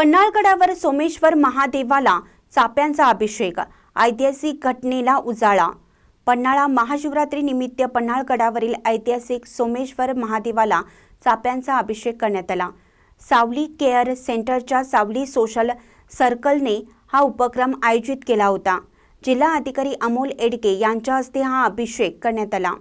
पन्हाळगडावर सोमेश्वर महादेवाला चाप्यांचा अभिषेक. ऐतिहासिक घटनेला उजाळा. पन्हाळा महाशिवरात्री निमित्त पन्हाळगडावरील ऐतिहासिक सोमेश्वर महादेवाला चाप्यांचा अभिषेक करण्यात आला. सावली केअर सेंटरच्या सावली सोशल सर्कलने हा उपक्रम आयोजित केला होता. जिल्हा अधिकारी अमोल एडके यांच्या हस्ते हा अभिषेक करण्यात आला.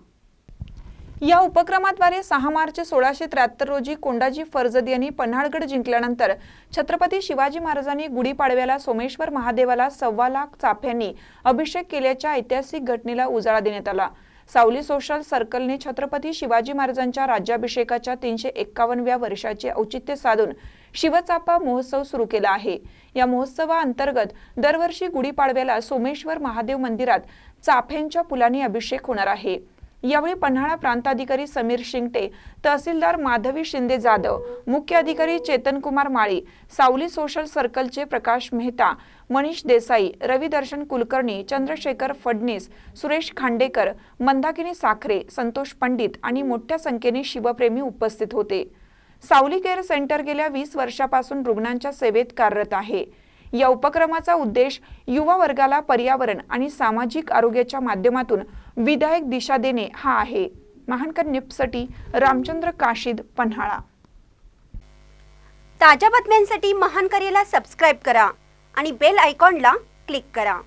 या उपक्रमाद्वारे सहा मार्च सोळाशे त्र्याहत्तर रोजी कोंडाजी फर्जद यांनी पन्हाळगड जिंकल्यानंतर छत्रपती शिवाजी महाराजांनी गुढीपाडव्याला सोमेश्वर महादेवाला सव्वा लाख चाफ्यांनी अभिषेक केल्याच्या ऐतिहासिक घटनेला उजाळा देण्यात आला. सावली सोशल सर्कलने छत्रपती शिवाजी महाराजांच्या राज्याभिषेकाच्या तीनशे एक्कावन्नव्या वर्षाचे औचित्य साधून शिवचापा महोत्सव सुरू केला आहे. या महोत्सवाअंतर्गत दरवर्षी गुढीपाडव्याला सोमेश्वर महादेव मंदिरात चाफ्यांच्या पुलांनी अभिषेक होणार आहे. यावेळी पन्हाळा प्रांताधिकारी समीर शिंगटे तहसीलदार माधवी शिंदे जाधव मुख्य अधिकारी चेतन कुमार माळी सावली सोशल सर्कलचे प्रकाश मेहता मनीष देसाई रविदर्शन कुलकर्णी चंद्रशेखर फडणीस सुरेश खांडेकर मंदाकिनी साखरे संतोष पंडित आणि मोठ्या संख्येने शिवप्रेमी उपस्थित होते. सावली केअर सेंटर गेल्या वीस वर्षापासून रुग्णांच्या सेवेत कार्यरत आहे. या उपक्रमाचा उद्देश युवा वर्गाला पर्यावरण आणि सामाजिक आरोग्याच्या माध्यमातून विधायक दिशा देणे हा आहे. महानकर निपसाठी रामचंद्र काशीद पन्हाळा. ताज्या बातम्यांसाठी महानकरेला सबस्क्राईब करा आणि बेल आयकॉनला क्लिक करा.